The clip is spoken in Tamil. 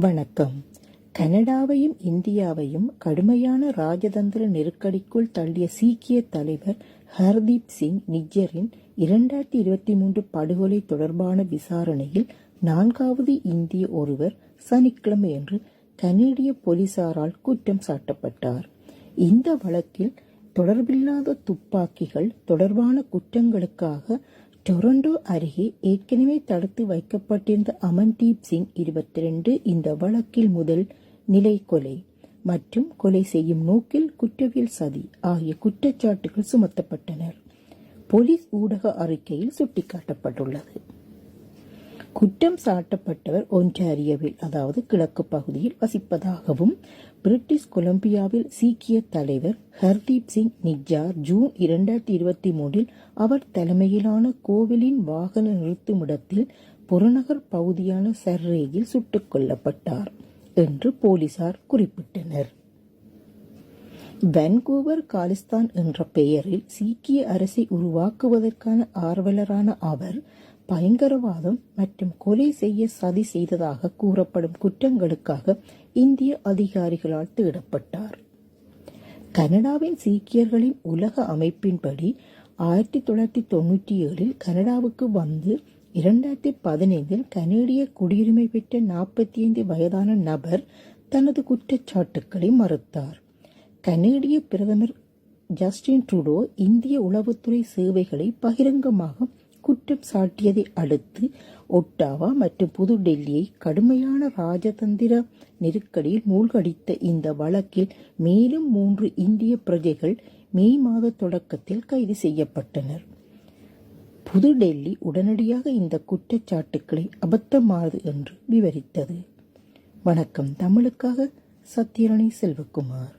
வணக்கம். கனடாவையும் இந்தியாவையும் கடுமையான ராஜதந்திர நெருக்கடிக்குள் தள்ளிய சீக்கிய தலைவர் ஹர்தீப் சிங் நிஜரின் இரண்டாயிரத்தி இருபத்தி மூன்று படுகொலை தொடர்பான விசாரணையில் நான்காவது இந்திய ஒருவர் சனிக்கிழமையன்று கனேடிய போலீசாரால் குற்றம் சாட்டப்பட்டார். இந்த வழக்கில் தொடர்பில்லாத துப்பாக்கிகள் தொடர்பான குற்றங்களுக்காக டொரண்டோ அருகே ஏற்கனவே தடுத்து வைக்கப்பட்டிருந்த அமன்தீப் சிங் இருபத்தி ரெண்டு இந்த வழக்கில் முதல் நிலை கொலை மற்றும் கொலை செய்யும் நோக்கில் குற்றவியல் சதி ஆகிய குற்றச்சாட்டுகள் சுமத்தப்பட்டனர். போலீஸ் ஊடக அறிக்கையில் சுட்டிக்காட்டப்பட்டுள்ளது. குற்றம் சாட்டப்பட்டவர் ஒன்டாரியோவில் அதாவது கிழக்கு பகுதியில் வசிப்பதாகவும் பிரிட்டிஷ் கொலம்பியாவில் சீக்கிய தலைவர் ஹர்தீப் சிங் நிஜார் ஜூன் இரண்டாயிரத்தி இருபத்தி மூன்றில் அவர் தலைமையிலான கோவிலின் வாகன நிறுத்துமிடத்தில் புறநகர் பகுதியான சர்ரேயில் சுட்டுக் கொல்லப்பட்டார் என்று போலீசார் குறிப்பிட்டனர். வென்கூவர் காலிஸ்தான் என்ற பெயரில் சீக்கிய அரசை உருவாக்குவதற்கான ஆர்வலரான அவர் பயங்கரவாதம் மற்றும் கொலை செய்ய சதி செய்ததாக கூறப்படும் குற்றங்களுக்காக இந்திய அதிகாரிகளால் தேடப்பட்டார். கனடாவின் சீக்கியர்களின் உலக அமைப்பின்படி ஆயிரத்தி தொள்ளாயிரத்தி தொண்ணூற்றி ஏழில் கனடாவுக்கு வந்து இரண்டாயிரத்தி பதினைந்தில் கனேடிய குடியுரிமை பெற்ற நாற்பத்தி ஐந்து வயதான நபர் தனது குற்றச்சாட்டுக்களை மறுத்தார். கனேடிய பிரதமர் ஜஸ்டின் ட்ரூடோ இந்திய உளவுத்துறை சேவைகளை பகிரங்கமாக குற்றம் சாட்டியதை அடுத்து ஒட்டாவா மற்றும் புது டெல்லியை கடுமையான ராஜதந்திர நெருக்கடியில் மூழ்கடித்த இந்த வழக்கில் மேலும் மூன்று இந்திய பிரஜைகள் மே மாத தொடக்கத்தில் கைது செய்யப்பட்டனர். புதுடெல்லி உடனடியாக இந்த குற்றச்சாட்டுக்களை அபத்தமானது என்று விவரித்தது. வணக்கம். தமிழுக்காக சத்யரணி செல்வகுமார்.